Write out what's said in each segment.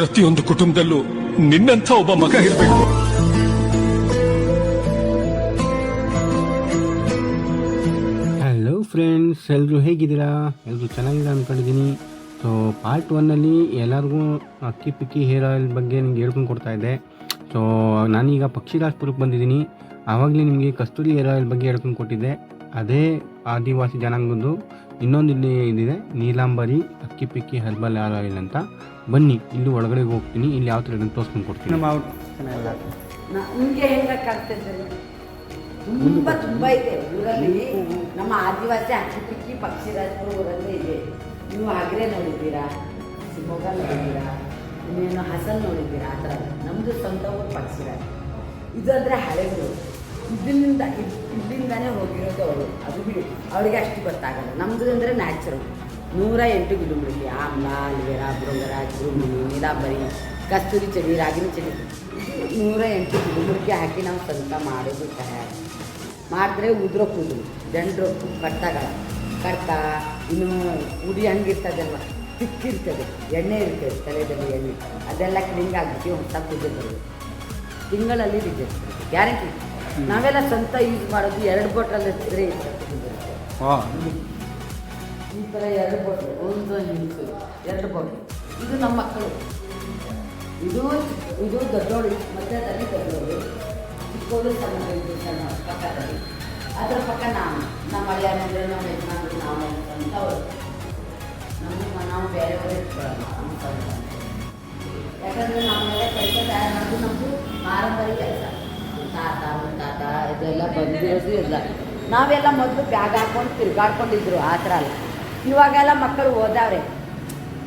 ಪ್ರತಿಯೊಂದು ಕುಟುಂಬದಲ್ಲೂ ನಿನ್ನಂಥ ಒಬ್ಬ ಮಗ ಇರಬೇಕು. ಹಲೋ ಫ್ರೆಂಡ್ಸ್ ಎಲ್ಲರೂ ಹೇಗಿದ್ದೀರಾ? ಎಲ್ಲರೂ ಚೆನ್ನಾಗಿದ್ದೀರಾ ಅಂದ್ಕೊಂಡಿದ್ದೀನಿ ಸೊ ಪಾರ್ಟ್ ಒನ್ನಲ್ಲಿ ಎಲ್ಲರಿಗೂ ಅಕ್ಕಿ ಪಿಕ್ಕಿ ಹೇರ್ ಆಯಿಲ್ ಬಗ್ಗೆ ನಿಮ್ಗೆ ಹೇಳ್ಕೊಂಡು ಕೊಡ್ತಾ ಇದ್ದೆ. ಸೊ ನಾನೀಗ ಪಕ್ಷಿರಾಜ್ಪುರಕ್ಕೆ ಬಂದಿದ್ದೀನಿ. ಆವಾಗಲೇ ನಿಮಗೆ ಕಸ್ತೂರಿ ಹೇರ್ ಆಯಿಲ್ ಬಗ್ಗೆ ಹೇಳ್ಕೊಂಡು ಕೊಟ್ಟಿದ್ದೆ. ಅದೇ ಆದಿವಾಸಿ ಜನಾಂಗದ್ದು. ಇನ್ನೊಂದು ಇಲ್ಲಿ ಇದಿದೆ ನೀಲಾಂಬರಿ ಅಕ್ಕಿ ಪಿಕ್ಕಿ ಹರ್ಬಲ್ ಯಾರು ಆಯಿಲ್ ಅಂತ. ಬನ್ನಿ ಇಲ್ಲಿ ಒಳಗಡೆ ಹೋಗ್ತೀನಿ ಇಲ್ಲಿ ಯಾವ ಥರ ಇದನ್ನು ತೋರಿಸ್ಕೊಂಡು ಕೊಡ್ತೀನಿ. ನಿಮಗೆ ಹೆಂಗ ಕಾಣ್ತಿದ್ದಾರೆ ತುಂಬ ತುಂಬ ಇದೆ. ಊರಲ್ಲಿ ನಮ್ಮ ಆದಿವಾಸಿ ಅಕ್ಕಿ ಪಿಕ್ಕಿ ಪಕ್ಷಿರಾಜಪುರ ಊರಲ್ಲಿ ಇದೆ. ನೀವು ಆಗ್ರೆ ನೋಡಿದ್ದೀರಾ? ಶಿವಮೊಗ್ಗ ನೋಡಿದ್ದೀರಾ? ಇನ್ನೇನು ಹಸನ್ ನೋಡಿದ್ದೀರಾ? ಆ ಥರ. ನಮ್ಮದು ಸ್ವಂತ ಊರು ಪಕ್ಷಿರಾಜ್ ಇದು ಅಂದರೆ ಹಳೆದು. ಇದರಿಂದ ಇದ್- ಇಲ್ಲಿಂದಾನೇ ಹೋಗಿರೋದು ಅವರು. ಅದು ಬಿಡಿ. ಅವರಿಗೆ ಅಷ್ಟು ಗೊತ್ತಾಗಲ್ಲ. ನಮ್ಮದು ಅಂದರೆ ನ್ಯಾಚುರಲ್ ನೂರ ಎಂಟು ಗಿಡಗಳಿಗೆ ಆಮ್ಲ ಅಲ್ವೇರ ಬೃಂಗರ ಭ್ರೂಮಿನಿ ನೀಲಾಂಬರಿ, ಕಸ್ತೂರಿ ಚಳಿ ರಾಗಿನ ಚಳಿ ನೂರ ಎಂಟು ಗಿಡಗಳಿಗೆ ಹಾಕಿ ನಾವು ಸ್ವಂತ ಮಾಡೋದು ತಯಾರು. ಮಾಡಿದ್ರೆ ಉದುರೋ ಕೂದಲು. ಜನರು ಕಟ್ತಾಗಲ್ಲ. ಕಟ್ಟ ಇನ್ನೂ ಉಡಿ ಹಂಗಿರ್ತದಲ್ವ? ತಿಕ್ಕಿರ್ತದೆ. ಎಣ್ಣೆ ಇರ್ತದೆ ತಲೆದಲ್ಲಿ ಎಣ್ಣೆ. ಅದೆಲ್ಲ ಕ್ಲೀನ್ ಆಗಿಬಿಟ್ಟು ಹೊಸ ಕೂದಲು ತಿಂಗಳಲ್ಲಿ ರಿಜೆಕ್ಟ್ ಗ್ಯಾರಂಟಿ ನಾವೆಲ್ಲ ಸ್ವಂತ ಯೂಸ್ ಮಾಡೋದು ಎರಡು ಬಾಟಲ್ ಹಚ್ಚಿದ್ರೆ ಈ ಥರ ಎರಡು ಬಾಟ್ಲು ಒಂದು ನಿಮಿಷ ಎರಡು ಬಾಟ್ಲು ಇದು ನಮ್ಮ ಮಕ್ಕಳು. ಇದು ಇದು ದೊಡ್ಡೋಳು ಮಧ್ಯದಲ್ಲಿ ದೊಡ್ಡೋಳು ಚಿಕ್ಕೋಳು ಸಣ್ಣ ಸಣ್ಣ ಪಕ್ಕದಲ್ಲಿ. ಅದರ ಪಕ್ಕ ನಾನು. ನಮ್ಮ ಮಳೆ ಮದುವೆ ನಮ್ಮ ಯಜಮಾನರು ನಾವು ಸ್ವಂತವರು ನಮ್ಮ ನಾವು ಬೇರೆಯವರೇ ಇಟ್ಕೊಳ್ಳೋಣ ಸ್ವಂತ ಯಾಕಂದರೆ ನಾವೆಲ್ಲ ಕೆಲಸ ತಯಾರು ಮಾಡೋದು ನಮ್ಮದು ಪಾರಂಪರಿಕ ಕೆಲಸ. ತಾತ ಇದೆಲ್ಲ ಬಂದಿರೋದು ಇಲ್ಲ. ನಾವೆಲ್ಲ ಮೊದಲು ಬ್ಯಾಗ್ ಹಾಕೊಂಡು ತಿರುಗಾಡ್ಕೊಂಡಿದ್ರು ಆ ಥರ ಅಲ್ಲ. ಇವಾಗೆಲ್ಲ ಮಕ್ಕಳು ಓದವ್ರೆ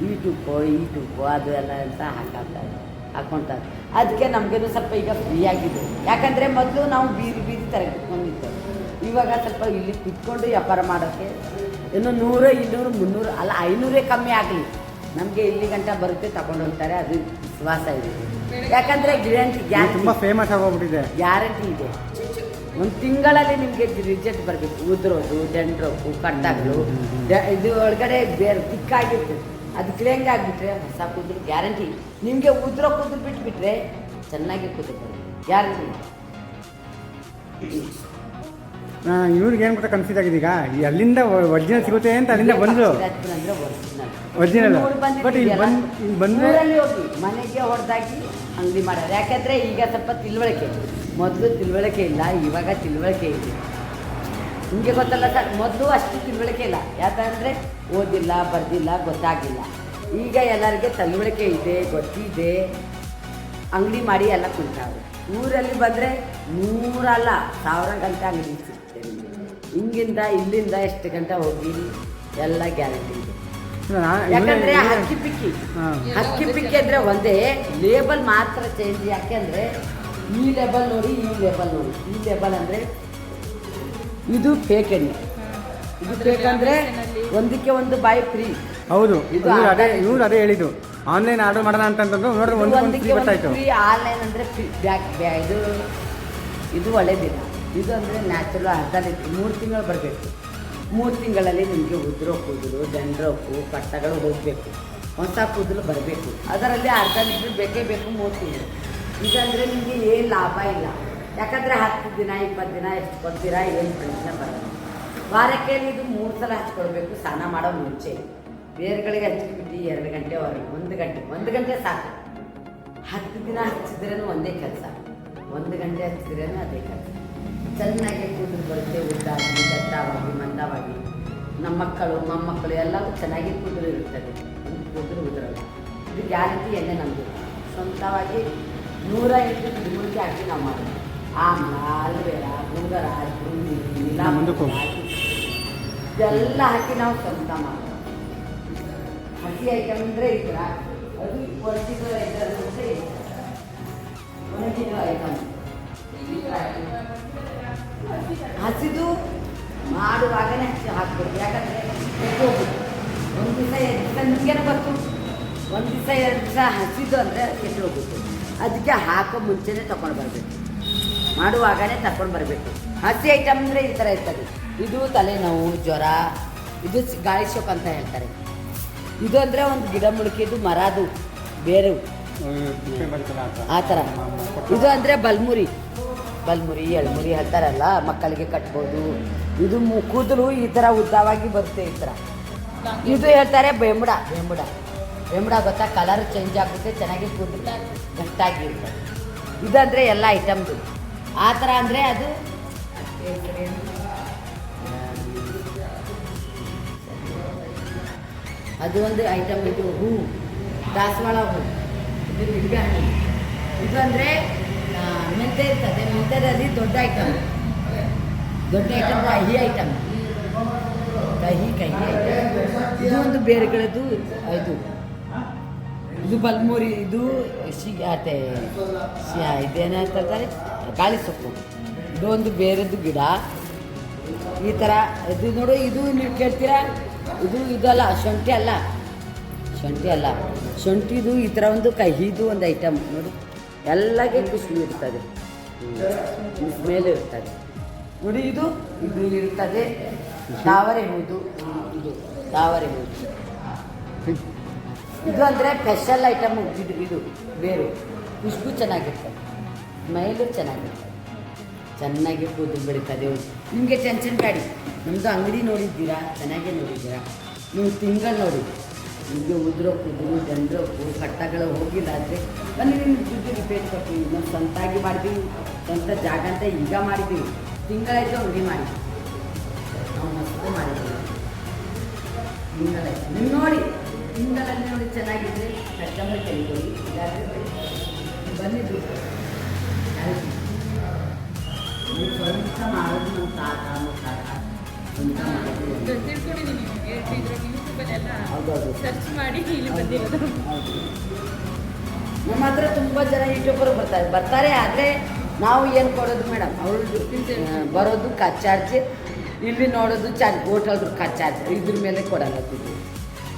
ಈ ಯೂಟ್ಯೂಬು ಅದು ಎಲ್ಲ ಅಂತ ಹಾಕ್ತಾರೆ ಹಾಕ್ಕೊಳ್ತಾರೆ ಅದಕ್ಕೆ ನಮಗೇನು ಸ್ವಲ್ಪ ಈಗ ಫ್ರೀ ಆಗಿದೆ. ಯಾಕಂದರೆ ಮೊದಲು ನಾವು ಬೀದಿ ಬೀದಿ ಕುತ್ಕೊಂಡಿದ್ದು ಇವಾಗ ಸ್ವಲ್ಪ ಇಲ್ಲಿ ಕುತ್ಕೊಂಡು ವ್ಯಾಪಾರ ಮಾಡೋಕ್ಕೆ ಇನ್ನು ನೂರು ಇನ್ನೂರು ಮುನ್ನೂರು ಅಲ್ಲ ಐನೂರೇ ಕಮ್ಮಿ ಆಗಲಿ. ನಮಗೆ ಇಲ್ಲಿ ಗಂಟ ಬರುತ್ತೆ ತಗೊಂಡು ಹೋಗ್ತಾರೆ ಅದು ವಿಶ್ವಾಸ ಇದೆ. ಯಾಕಂದರೆ ಗ್ಯಾರಂಟಿ ಗ್ಯಾರಂಟಿ ತುಂಬ ಫೇಮಸ್ ಆಗೋಗ್ಬಿಟ್ಟಿದೆ ಗ್ಯಾರಂಟಿ ಇದೆ. ಒಂದು ತಿಂಗಳಲ್ಲಿ ನಿಮಗೆ ರಿಜೆಕ್ಟ್ ಬರಬೇಕು, ಉದ್ರೋದು, ಡೆಂಡ್ರಪ್ಪು ಕಟ್ಟಾಗಲು ಇದು ಒಳಗಡೆ ಬೇರೆ ತಿಕ್ಕಾಗಿರ್ತದೆ ಅದು ಕ್ಲೇಂಗ್ ಆಗಿಬಿಟ್ರೆ ಹೊಸ ಕೂದಲು ಗ್ಯಾರಂಟಿ ನಿಮಗೆ ಉದ್ರೋ ಕೂದಲು ಬಿಟ್ಬಿಟ್ರೆ ಚೆನ್ನಾಗಿ ಕೂದಲು ಗ್ಯಾರಂಟಿ ಇವ್ರಿಗೆ ಏನು ಗೊತ್ತಾ ಕನ್ಫ್ಯೂಸ್ ಆಗಿದೆ ಈಗ ಅಲ್ಲಿಂದ ಒರಿಜಿನಲ್ ಸಿಗುತ್ತೆ ಅಂತ ಅಲ್ಲಿಂದ ಬಂದರು. ಒರಿಜಿನಲ್ ಬಟ್ ಇಲ್ಲಿ ಬಂದ್- ಇಲ್ಲಿ ಬಂದ್ರೆ- ಹೋಗಿ ಮನೆಗೆ ಹೊಡೆದಾಗಿ ಅಂಗಡಿ ಮಾಡೋದು ಯಾಕಂದ್ರೆ ಈಗ ಸ್ವಲ್ಪ ತಿಳುವಳಿಕೆ. ಮೊದಲು ತಿಳುವಳಿಕೆ ಇಲ್ಲ ಇವಾಗ ತಿಳುವಳಿಕೆ ಇದೆ. ನಿಮಗೆ ಗೊತ್ತಲ್ಲ ಸರ್ ಮೊದಲು ಅಷ್ಟು ತಿಳುವಳಿಕೆ ಇಲ್ಲ. ಯಾಕಂದರೆ ಓದಿಲ್ಲ ಬರ್ದಿಲ್ಲ ಗೊತ್ತಾಗಿಲ್ಲ. ಈಗ ಎಲ್ಲರಿಗೆ ತಿಳುವಳಿಕೆ ಇದೆ ಗೊತ್ತಿದೆ. ಅಂಗಡಿ ಮಾಡಿ ಎಲ್ಲ ಕುಂತಾವೆ ಊರಲ್ಲಿ ಬಂದರೆ ನೂರಲ್ಲ ಸಾವಿರ ಗಂಟೆ ಅಂಗಡಿ ಹಿಂಗಿಂದ ಇಲ್ಲಿಂದ ಎಷ್ಟು ಗಂಟೆ ಹೋಗಿ ಎಲ್ಲ ಗ್ಯಾರಂಟಿ ಇದೆ. ಯಾಕಂದ್ರೆ ಹಕ್ಕಿ ಪಿಕ್ಕಿ. ಹಾಂ. ಹಕ್ಕಿ ಪಿಕ್ಕಿ ಅಂದ್ರೆ ಒಂದೇ ಲೇಬಲ್ ಮಾತ್ರ ಚೇಂಜ್ ಯಾಕೆಂದ್ರೆ ಈ ಲೇಬಲ್ ನೋಡಿ ಈ ಲೇಬಲ್ ನೋಡಿ. ಈ ಲೇಬಲ್ ಅಂದ್ರೆ ಇದು ಫೇಕ್ ಎಣ್ಣೆ. ಇದು ಫೇಕ್ ಅಂದ್ರೆ ಒಂದಕ್ಕೆ ಒಂದು ಬಾಯಿ ಫ್ರೀ ಹೌದು ಇದು ಇವ್ರು ಅದೇ ಇವ್ರು ಅದೇ ಹೇಳಿದ್ದು. ಆನ್ಲೈನ್ ಆರ್ಡರ್ ಮಾಡೋಣ ಅಂತಂದ್ರು ನೋಡಿದ್ರೆ ಒಂದು ಫ್ರೀ ಆನ್ಲೈನ್ ಅಂದ್ರೆ ಫ್ರೀ ಬ್ಯಾಕ್ ಬ್ಯಾ ಇದು ಇದು ಒಳ್ಳೇದಿಲ್ಲ. ಇದು ಅಂದರೆ ನ್ಯಾಚುರಲ್ ಅರ್ಧ ರೀತಿ ಮೂರು ತಿಂಗಳು ಬರಬೇಕು. ಮೂರು ತಿಂಗಳಲ್ಲಿ ನಿಮಗೆ ಉದುರೋ ಕೂದಲು ದಂಡ್ರೋಕು ಕಟ್ಟಗಳು ಹೋಗಬೇಕು. ಹೊಸ ಕೂದಲು ಬರಬೇಕು. ಅದರಲ್ಲಿ ಅರ್ಧ ಲೀಟ್ರ್ ಬೇಕೇ ಬೇಕು ಮೂರು ತಿಂಗಳು. ಇದಂದರೆ ನಿಮಗೆ ಏನು ಲಾಭ ಇಲ್ಲ. ಯಾಕಂದರೆ ಹತ್ತು ದಿನ, ಇಪ್ಪತ್ತು ದಿನ ಎಷ್ಟು ಕೊಡ್ತೀರಾ, ಏನು ಪ್ರಯೋಜನ ಬರಲ್ಲ. ವಾರಕ್ಕೆ ಇದು ಮೂರು ಸಲ ಹಚ್ಕೊಳ್ಬೇಕು, ಸ್ನಾನ ಮಾಡೋ ಮುಂಚೆ. ಬೇರ್ಗಳಿಗೆ ಹಚ್ಚಿಬಿಟ್ಟು ಎರಡು ಗಂಟೆವರೆಗೆ ಒಂದು ಗಂಟೆ ಒಂದು ಗಂಟೆ ಸಾಕು. ಹತ್ತು ದಿನ ಹಚ್ಚಿದ್ರೇನು ಒಂದೇ ಕೆಲಸ. ಒಂದು ಗಂಟೆ ಹಚ್ಚಿದ್ರೇನು ಅದೇ ಕೆಲಸ. ಚೆನ್ನಾಗಿ ಕೂದಲು ಬರುತ್ತೆ ಉದ್ದಾಗಿ ದಟ್ಟವಾಗಿ ಮಂದವಾಗಿ. ನಮ್ಮ ಮಕ್ಕಳು ಮೊಮ್ಮಕ್ಕಳು ಎಲ್ಲವೂ ಚೆನ್ನಾಗಿ ಕೂದಲು ಇರುತ್ತದೆ. ಒಂದು ಕೂದಲು ಉದುರಲ್ಲ. ಇದು ಗ್ಯಾರಂಟಿ ಎಣ್ಣೆ ನಮ್ಮದು ಸ್ವಂತವಾಗಿ ನೂರ ಎಂಟು ಗಿಡಮೂಲಿಕೆ ಹಾಕಿ ನಾವು ಮಾಡೋದು. ಆಮ್ಲ ಅಲ್ವೇರ ಗುಂಗರ ಗುಂಡಿ. ಇದೆಲ್ಲ ಹಾಕಿ ನಾವು ಸ್ವಂತ ಮಾಡೋದು. ಹಸಿ ಐಟಮ್ ಅಂದರೆ ಈ ಥರ. ನಿಮಗೇನು ಗೊತ್ತು ಒಂದು ದಿವಸ, ಎರಡು ದಿವಸ ಹಸಿದು ಅಂದರೆ ಕೆಟ್ಟೋಗ್ಬಿಟ್ಟು ಅದಕ್ಕೆ ಹಾಕೋ ಮುಂಚೆನೇ ತಗೊಂಡು ಬರಬೇಕು. ಮಾಡುವಾಗಲೇ ತಗೊಂಡು ಬರಬೇಕು. ಹಸಿ ಐಟಮ್ ಅಂದರೆ ಈ ಥರ ಇರ್ತದೆ. ಇದು ತಲೆನೋವು, ಜ್ವರ, ಇದು ಗಾಳಿ ಶೋಕ್ ಅಂತ ಹೇಳ್ತಾರೆ. ಇದು ಅಂದರೆ ಒಂದು ಗಿಡ ಮುಳುಕಿದ್ದು ಮರದು ಬೇರು ಆ ಥರ ಇದು ಅಂದರೆ ಬಲ್ಮುರಿ. ಬಲ್ಮುರಿ, ಎಳ್ಮುರಿ ಹೇಳ್ತಾರಲ್ಲ ಮಕ್ಕಳಿಗೆ ಕಟ್ಬೋದು. ಇದು ಕೂದಲು ಈ ಥರ ಉದ್ದವಾಗಿ ಬರುತ್ತೆ ಈ ಥರ ಇದು ಹೇಳ್ತಾರೆ ಬೆಂಬುಡ ಬೆಂಬುಡ. ಬೆಂಬುಡ ಗೊತ್ತಾ? ಕಲರ್ ಚೇಂಜ್ ಆಗುತ್ತೆ ಚೆನ್ನಾಗಿ ಕೂದಲು ಗಟ್ಟಾಗಿರುತ್ತೆ ಇದಂದರೆ ಎಲ್ಲ ಐಟಮ್ದು ಆ ಥರ ಅಂದರೆ ಅದು ಅದು ಒಂದು ಐಟಮ್ ಇದು, ಹೂ. ದಾಸವಾಳ ಹೂ. ಇದು ಇದು ಅಂದರೆ ಮೆಂತೆ ಇರ್ತದೆ. ಮೆಂತೆದಲ್ಲಿ ದೊಡ್ಡ ಐಟಮ್ ದೊಡ್ಡ ಐಟಮ್ ಈ ಐಟಮ್ ಕಹಿ ಐಟಮ್ ಇದು ಒಂದು ಬೇರೆಗಳದ್ದು ಇದು. ಇದು ಬಲ್ಮೂರಿ, ಇದು ಸಿಗಾತೆ ಇದೇನಂತಾರೆ ಗಾಳಿ ಸೊಪ್ಪು. ಇದೊಂದು ಒಂದು ಬೇರೆದ್ದು ಗಿಡ. ಈ ಥರ ಇದು ನೋಡು, ಇದು ನೀವು ಕೇಳ್ತೀರಾ? ಇದು, ಇದಲ್ಲ, ಶುಂಠಿ ಅಲ್ಲ. ಶುಂಠಿ ಅಲ್ಲ. ಶುಂಠಿದು ಈ ಥರ ಒಂದು ಕಹಿದು ಒಂದು ಐಟಮ್ ನೋಡಿ. ಎಲ್ಲಗೆ ಖುಷಿ ಇರ್ತದೆ. ಮೇಲೆ ಇರ್ತದೆ. ನೋಡಿ, ಇದು ಇದು ಇರ್ತದೆ. ತಾವರೆ ಹೂದು ಇದು ತಾವರೆ ಹೂದು ಇದು ಅಂದರೆ ಸ್ಪೆಷಲ್ ಐಟಮ್ ಇದು ಇದು ಬೇರೆ. ಖುಷ್ಬು ಚೆನ್ನಾಗಿರ್ತದೆ ಮೈಲು ಚೆನ್ನಾಗಿರ್ತದೆ ಚೆನ್ನಾಗಿ ಕೂದಲು ಬೆಳೀತದೆ ನಿಮಗೆ ಟೆನ್ಷನ್ ಬೇಡಿ. ನಮ್ಮದು ಅಂಗಡಿ ನೋಡಿದ್ದೀರಾ? ಚೆನ್ನಾಗೇ ನೋಡಿದ್ದೀರಾ? ನೀವು ತಿಂಗಳು ನೋಡಿ. ನಿಮಗೆ ಉದ್ರೋ ಕೂದಲು ಜನರೋಕು ಕಟ್ಟಗಳು ಹೋಗಿಲ್ಲ ಆದರೆ ಬನ್ನಿ ನಿಮ್ಮ ದುಡ್ಡು ರಿಪೇರಿ ಕೊಡ್ತೀವಿ ನಾವು ಸ್ವಂತಾಗಿ ಮಾಡಿದ್ದೀವಿ ಸ್ವಂತ ಜಾಗ ಅಂತ ಈಗ ಮಾಡಿದ್ದೀವಿ ತಿಂಗಳಾಯಿತು ಅಂಗಡಿ ಮಾಡಿದ್ದೀವಿ ಮಸ್ತ್ ಮಾಡಿದ್ದೀವಿ ತಿಂಗಳಾಯ್ತು ನೀವು ನೋಡಿ ತಿಂಗಳಲ್ಲಿ ನೋಡಿ ಚೆನ್ನಾಗಿದ್ರೆ ಕಸ್ಟಮರ್ ಕೇಳ್ಕೊಳ್ಳಿ ಇಲ್ಲಾಂದ್ರೆ ಆಯ್ತು. ನೀವು ಸ್ವಂತ ಮಾಡೋದು ನಮ್ಮ ತಾತ ಮುತ್ತಾತ ಸ್ವಂತ ಮಾಡೋದು. ಸರ್ಚ್ ಮಾಡಿ ಇಲ್ಲಿ ಬಂದಿರೋದು. ನಮ್ಮ ಹತ್ರ ತುಂಬ ಜನ ಯೂಟ್ಯೂಬರ್ ಬರ್ತಾರೆ. ಬರ್ತಾರೆ ಆದರೆ ನಾವು ಏನು ಕೊಡೋದು ಮೇಡಮ್? ಅವಳು ಬರೋದು ಚಾರ್ಜ್ ಇಲ್ಲಿ ನೋಡೋದು ಚಾರ್ಜ್ ಹೋಟೆಲ್ದು ಚಾರ್ಜ್ ಇದ್ರ ಮೇಲೆ ಕೊಡಲ್ಲ ದುಡ್ಡು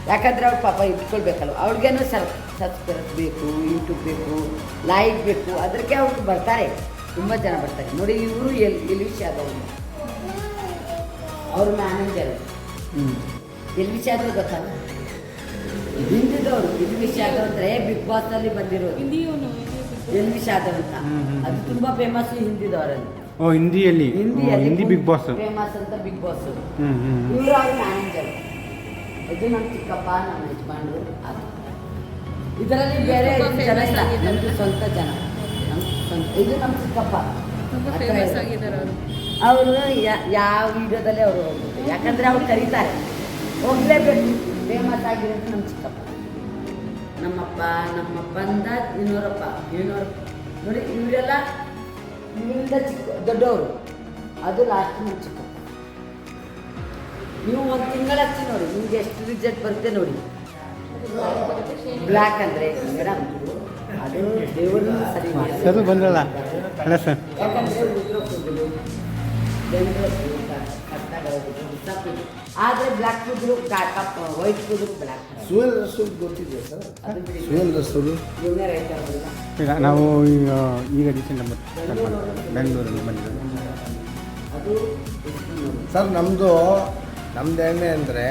ಯಾಕಂದರೆ ಅವ್ರು ಪಾಪ ಇಟ್ಕೊಳ್ಬೇಕಲ್ಲ ಅವ್ರಿಗೇನು ಸರ್ ಸಬ್ಸ್ಕ್ರೈಬ್ ಬೇಕು ಯೂಟ್ಯೂಬ್ ಬೇಕು ಲೈಕ್ ಬೇಕು ಅದಕ್ಕೆ ಅವ್ರು ಬರ್ತಾರೆ. ತುಂಬ ಜನ ಬರ್ತಾರೆ. ನೋಡಿ ಇವರು ಎಲ್ ಎಲ್ವಿಶ್ ಯಾದವ್ ಅವ್ರ ಮ್ಯಾನೇಜರ್ ಎಲ್ವಿಶ್ ಯಾದವ್ ಗೊತ್ತಲ್ಲ ಹಿಂದಿದವರು ಎಲ್ವಿಶ್ ಯಾದವ್ ಅಂದರೆ ಬಿಗ್ ಬಾಸ್ ಅಲ್ಲಿ ಬಂದಿರೋದು. ಎಲ್ವಿಶ್ ಯಾದವ್ ಅಂತ. ಅದು ತುಂಬ ಫೇಮಸ್ ಹಿಂದಿದವರಲ್ಲಿ. ಓ ಹಿಂದಿಯಲ್ಲಿ. ಹಿಂದಿ ಬಿಗ್ ಬಾಸ್ ಫೇಮಸ್ ಅಂತ ಬಿಗ್ ಬಾಸ್ ಇವರು ಅವ್ರ ಮ್ಯಾನೇಜರ್ ಇದು ನಮ್ಮ ಚಿಕ್ಕಪ್ಪ ನಮ್ಮ ಯಜಮಾನ್ರು ಇದರಲ್ಲಿ ಬೇರೆ ಜನ ಇಲ್ಲ. ನಮ್ದು ಸ್ವಂತ ಜನ. ನಮ್ಮ ಸ್ವಂತ ಇದು ನಮ್ಮ ಚಿಕ್ಕಪ್ಪ. ತುಂಬ ಫೇಮಸ್ ಆಗಿದ್ದಾರೆ ಅವರು. ಅವರು ಯಾವ ವಿಡಿಯೋದಲ್ಲಿ ಅವರು ಹೋಗ್ಬೇಕು ಯಾಕಂದ್ರೆ ಅವ್ರು ಕರೀತಾರೆ. ಹೋಗ್ಲೇಬೇಕು. ಫೇಮಸ್ ಆಗಿರೋದು ನಮ್ಮ ಚಿಕ್ಕಪ್ಪ. ನಮ್ಮಪ್ಪ ನಮ್ಮಪ್ಪ ಅಂದ ಇನ್ನೂರಪ್ಪ ಇನ್ನೂರಪ್ಪ ನೋಡಿ ಇವರೆಲ್ಲ ಇವರಿಂದ ಚಿಕ್ಕ ದೊಡ್ಡವರು. ಅದು ಲಾಸ್ಟ್ ನಿಮ್ಮ ಚಿಕ್ಕ. ನೀವು ಒಂದು ತಿಂಗಳ ಹಚ್ಚಿ ನೋಡಿ ನಿಮ್ಗೆ ಎಷ್ಟು ರಿಸಲ್ಟ್ ಬರುತ್ತೆ ನೋಡಿ. ಬ್ಲ್ಯಾಕ್ ಅಂದರೆ ಮೇಡಮ್ ಅದು ದೇವರು ಸರಿ ಮಾಡಿ ಬಂದಲ್ಲ ಅಲ್ಲ ಸರ್. ಯಾಕಂದ್ರೆ ಬೆಂಗಳೂರು ಆದರೆ ಬ್ಲ್ಯಾಕ್ ಕುದುರು ವೈಟ್ ಕುದುರು ಬ್ಲ್ಯಾಕ್ ಸುಯಲ್ ರಸೂಲ್ ಗೊತ್ತಿದೆ ಸರ್? ಸುಯಲ್ ರಸೂಲ್ ಇವನೇ ರೈತ. ಈಗ ನಾವು ಈಗ ಈಗ ರೀಸೆಂಟ್ ಬೆಂಗಳೂರಲ್ಲಿ ಅದು ಸರ್ ನಮ್ಮದು ನಮ್ದು ಎಣ್ಣೆ ಅಂದರೆ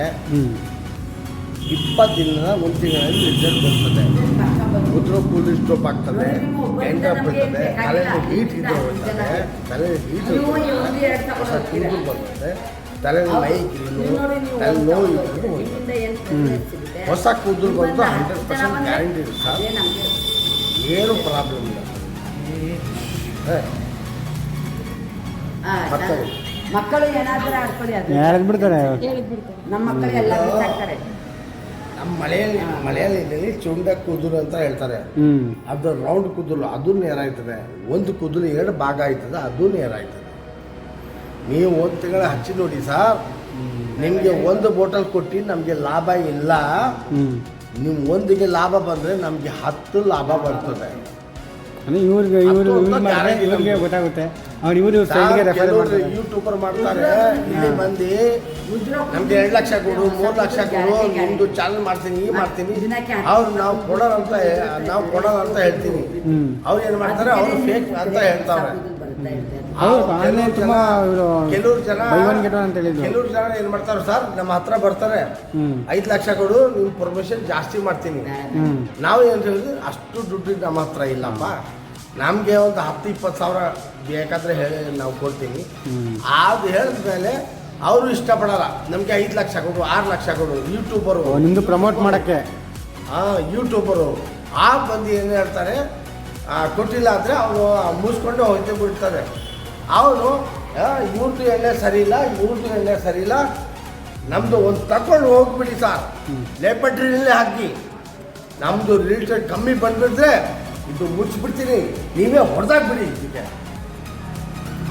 ಇಪ್ಪತ್ತು ದಿನ ಒಂದು ತಿಂಗಳಲ್ಲಿ ರಿಸಲ್ಟ್ ಬರ್ತದೆ. ಉದ್ರ ಕೂದಲು ಸ್ಟೋಪ್ ಆಗ್ತದೆ ನಮ್ಗೆ ಬರ್ತದೆ ತಲೆ. ಹೀಟ್ ಇದು ಇಲ್ಲ, ಬರ್ತದೆ ತಲೆ ಹೀಟ್ ಹೊಸ? ಕೂದಲು ಬರ್ತದೆ. ತಲೆ ಮೈ ತಲೆ ಒಂದು ನೋವು ಹೋಗಿ. ಹೊಸ ಕೂದಲು ಬಂದು ನಿಮ್ಮನ್ನ ಹಂಡ್ರೆಡ್ ಪರ್ಸೆಂಟ್ ಗ್ಯಾರಂಟಿ ಸರ್ ಏನು ಪ್ರಾಬ್ಲಮ್ ಇಲ್ಲ? ಮಕ್ಕಳು ಏನಾದರೂ ಆಡ್ಕೊಳ್ಳಿ ಅದು. ಬಿಡ್ತಾರೆ. ಹೇಳಿದ್ಬಿಡ್ತಾರೆ ನಮ್ಮ ಮಕ್ಕಳು ಎಲ್ಲ ಬಿಸಾಕ್ತಾರೆ ನಮ್ಮ ಮಳೆಯಲ್ಲಿ ಮಳೆಯಲ್ಲಿ ಚುಂಡ ಕೂದಲು ಅಂತ ಹೇಳ್ತಾರೆ. ಅದು ರೌಂಡ್ ಕೂದಲು ಅದು ನೇರ ಆಯ್ತದೆ. ಒಂದು ಕೂದಲು ಎರಡು ಭಾಗ ಆಯ್ತದೆ ಅದು ನೇರಾಯ್ತದೆ ನೀವು ಒಂದು ತಿಂಗಳ ಹಚ್ಚಿ ನೋಡಿ ಸರ್ ನಿಮಗೆ ಒಂದು ಬೋಟಲ್ ಕೊಟ್ಟು ನಮಗೆ ಲಾಭ ಇಲ್ಲ. ನಿಮ್ಮ ಒಂದಿಗೆ ಲಾಭ ಬಂದರೆ ನಮಗೆ ಹತ್ತು ಲಾಭ ಬರ್ತದೆ. ಅಂದ್ರೆ ಇವ್ರಿಗೆ ಇವರು ಇವ್ರಿಗೆ ಗೊತ್ತಾಗುತ್ತೆ. ಅವ್ರು ಇವರು ಸೈಡ್ಗೆ ರೆಫರ್ ಮಾಡ್ತಾರೆ. ಯೂಟ್ಯೂಬರ್ ಮಾಡ್ತಾರೆ. ಇಲ್ಲಿ ಮಂದಿ ನಮ್ಗೆ ಎರಡು ಲಕ್ಷ ಕೊಡು ಮೂರು ಲಕ್ಷ ಕೊಡು ನಿಮ್ದು ಚಾನಲ್ ಮಾಡ್ತೀನಿ ಈ ಮಾಡ್ತೀನಿ. ಅವ್ರು ನಾವು ಕೊಡೋಣ ಅಂತ ನಾವು ಕೊಡೋರಂತ ಅಂತ ಹೇಳ್ತೀವಿ ಹ್ಞೂ ಅವ್ರು ಏನು ಮಾಡ್ತಾರೆ? ಅವ್ರು ಫೇಕ್ ಅಂತ ಹೇಳ್ತಾವ್ರೆ ಅಂತ ಹೇಳ್ತಾರೆ ಹೌದು ಆನ್ಲೈನ್ ತುಂಬಾ ಜನ- ಇವರು ಕೆಲವ್ರು ಜನ ಬೈ ಒನ್ ಗೆಟ್ ಒನ್ ಅಂತ ಹೇಳಿದ್ರು. ಕೆಲವ್ರು ಜನ ಏನ್ ಮಾಡ್ತಾರೆ ಸರ್ ನಮ್ಮ ಹತ್ರ ಬರ್ತಾರೆ. ಐದು ಲಕ್ಷ ಕೊಡು ನಿಮ್ ಪರ್ಮಿಷನ್ ಜಾಸ್ತಿ ಮಾಡ್ತೀನಿ. ನಾವು ಏನು ಹೇಳಿದ್ವಿ ಅಷ್ಟು ದುಡ್ಡು ನಮ್ಮ ಹತ್ರ ಇಲ್ಲಪ್ಪ. ನಮಗೆ ಒಂದು ಹತ್ತು ಇಪ್ಪತ್ತು ಸಾವಿರ ಬೇಕಾದ್ರೆ ಹೇಳಿ ನಾವು ಕೊಡ್ತೀನಿ. ಅದು ಹೇಳಿದ ಮೇಲೆ ಅವರು ಇಷ್ಟಪಡಲ್ಲ. ನಮಗೆ ಐದು ಲಕ್ಷ ಕೊಡು ಆರು ಲಕ್ಷ ಕೊಡು ಯೂಟ್ಯೂಬರು. ಓ, ನಿಮ್ದು ಪ್ರಮೋಟ್ ಮಾಡಕ್ಕೆ? ಹಾಂ ಯೂಟ್ಯೂಬರು. ಆ ಬಂದು ಏನು ಹೇಳ್ತಾರೆ ಕೊಟ್ಟಿಲ್ಲ ಅಂದರೆ ಅವರು ಮುಗಿಸ್ಕೊಂಡು ಹೋಗ್ತಾ ಬಿಡ್ತಾರೆ. ಅವನು ಇವ್ರದ್ದು ಎಣ್ಣೆ ಸರಿ ಇಲ್ಲ ಇವ್ರದ್ದು ಎಣ್ಣೆ ಸರಿ ಇಲ್ಲ ನಮ್ಮದು ಒಂದು ತಗೊಂಡು ಹೋಗ್ಬಿಡಿ ಸರ್ ಲೇಪಟ್ರಿನಲ್ಲೇ ಹಾಕಿ. ನಮ್ಮದು ರಿಲೇಟೆಡ್ ಕಮ್ಮಿ ಬಂದ್ಬಿಟ್ರೆ ಇದು ಮುಚ್ಚಿಬಿಡ್ತೀನಿ. ನೀವೇ ಹೊಡೆದಾಕ್ಬಿಡಿ ಇದಕ್ಕೆ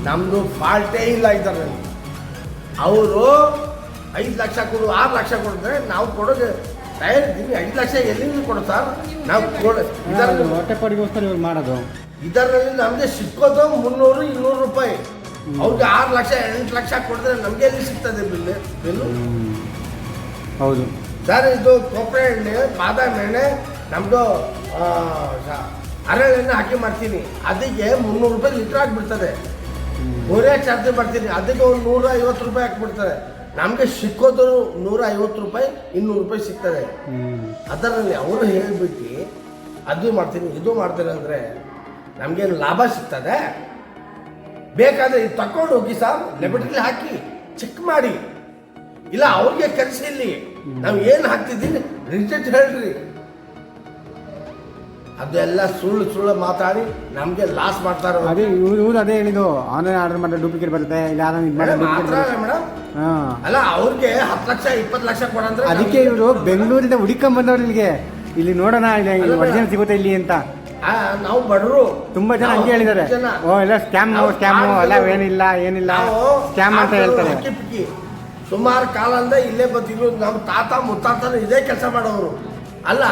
ನಮ್ಮದು ಫಾಲ್ಟೇ ಇಲ್ಲ ಇದರಲ್ಲಿ ಅವರು ಐದು ಲಕ್ಷ ಕೊಡು ಆರು ಲಕ್ಷ ಕೊಡಿದ್ರೆ ನಾವು ಕೊಡೋದು ತಯಾರಿದ್ದೀವಿ. ಐದು ಲಕ್ಷ ಎಲ್ಲಿಂದ ಕೊಡು ಸರ್ ನಾವು ಕೊಡ ಇದರಲ್ಲಿ ಹೊಟ್ಟೆಪಾಡಿಗೋಸ್ಕರ ಇವ್ರು ಮಾಡೋದು? ಇದರಲ್ಲಿ ನಮಗೆ ಸಿಕ್ಕೋದು ಮುನ್ನೂರು ಇನ್ನೂರು ರೂಪಾಯಿ. ಅವ್ರಿಗೆ ಆರು ಲಕ್ಷ ಎಂಟು ಲಕ್ಷ ಕೊಡಿದ್ರೆ ನಮಗೆ ಎಲ್ಲಿ ಸಿಗ್ತದೆ ಬಿಲ್ ಬಿಲ್ಲು ಹೌದು. ಸರ್ ಇದು ಕೊಬ್ಬರಿ ಎಣ್ಣೆ ಬಾದಾಮಿ ಎಣ್ಣೆ ನಮ್ಮದು ಹರಳೆಣ್ಣೆ ಹಾಕಿ ಮಾಡ್ತೀನಿ. ಅದಕ್ಕೆ ಮುನ್ನೂರು ರೂಪಾಯಿ ಲೀಟ್ರ್ ಆಗಿಬಿಡ್ತದೆ. ಮೂರೇ ಚಾರ್ಜ್ ಮಾಡ್ತೀನಿ. ಅದಕ್ಕೆ ಒಂದು ನೂರ ಐವತ್ತು ರೂಪಾಯಿ ಹಾಕ್ಬಿಡ್ತಾರೆ ನಮಗೆ ಸಿಕ್ಕೋದು ನೂರ ಐವತ್ತು ರೂಪಾಯಿ ಇನ್ನೂರು ರೂಪಾಯಿ ಸಿಗ್ತದೆ. ಅದರಲ್ಲಿ ಅವರು ಹೇಳಿಬಿಟ್ಟು ಅದು ಮಾಡ್ತೀನಿ ಇದು ಮಾಡ್ತೀನಿ ಅಂದರೆ ನಮಗೇನು ಲಾಭ ಸಿಗ್ತದೆ? ಬೇಕಾದ್ರೆ ಇದು ತಕೊಂಡು ಹೋಗಿ ಸರ್ ಲೆಬಟ್ರಿಲಿ ಹಾಕಿ ಚೆಕ್ ಮಾಡಿ. ಇಲ್ಲ ಅವ್ರಿಗೆ ಕೆಲಸ ಇಲ್ಲಿ. ನಾವು ಏನು ಹಾಕ್ತಿದ್ದೀವಿ ರಿಸಲ್ಟ್ ಹೇಳ್ರಿ. ಅದೆಲ್ಲ ಸುಳ್ಳು ಸುಳ್ಳು ಮಾತಾಡಿ ನಮಗೆ ಲಾಸ್ ಮಾಡ್ತಾರೆ ಅದೇ ಇವ್ರು ಇವ್ರು ಅದೇ ಹೇಳಿದ್ದು. ಆನ್ಲೈನ್ ಆರ್ಡರ್ ಮಾಡಿದ್ರೆ ಡೂಪ್ಲಿಕೇಟ್ ಬರುತ್ತೆ. ಇಲ್ಲ ಮೇಡಮ್, ಅಲ್ಲ ಅವ್ರಿಗೆ ಹತ್ತು ಲಕ್ಷ ಇಪ್ಪತ್ತು ಲಕ್ಷ ಕೊಡಂದ್ರೆ ಅದಕ್ಕೆ ಇವರು ಬೆಂಗಳೂರಿಂದ ಹುಡುಕೊಂಡ್ ಬಂದವ್ರು ಇಲ್ಲಿಗೆ. ಇಲ್ಲಿ ನೋಡೋಣ ಇಲ್ಲಿ ಒರಿಜಿನಲ್ ಸಿಗುತ್ತೆ ಇಲ್ಲಿ ಅಂತ. ನಾವು ಬಡರು ತುಂಬಾ ಜನ ಹಂಗೆ ಹೇಳಿದ್ದಾರೆ. ಓ ಎಲ್ಲ ಸ್ಕ್ಯಾಮ್ ಸ್ಕ್ಯಾಮ್ ಎಲ್ಲ ಏನಿಲ್ಲ ಏನಿಲ್ಲ. ಸ್ಕ್ಯಾಮ್ ಅಂತ ಹೇಳ್ತಾರೆ. ಸುಮಾರು ಕಾಲದಿಂದ ಇಲ್ಲೇ ಬಂದಿದ್ರು ನಮ್ಮ ತಾತ ಮುತ್ತಾತನ ಇದೇ ಕೆಲಸ ಮಾಡೋರು. ಅಲ್ಲ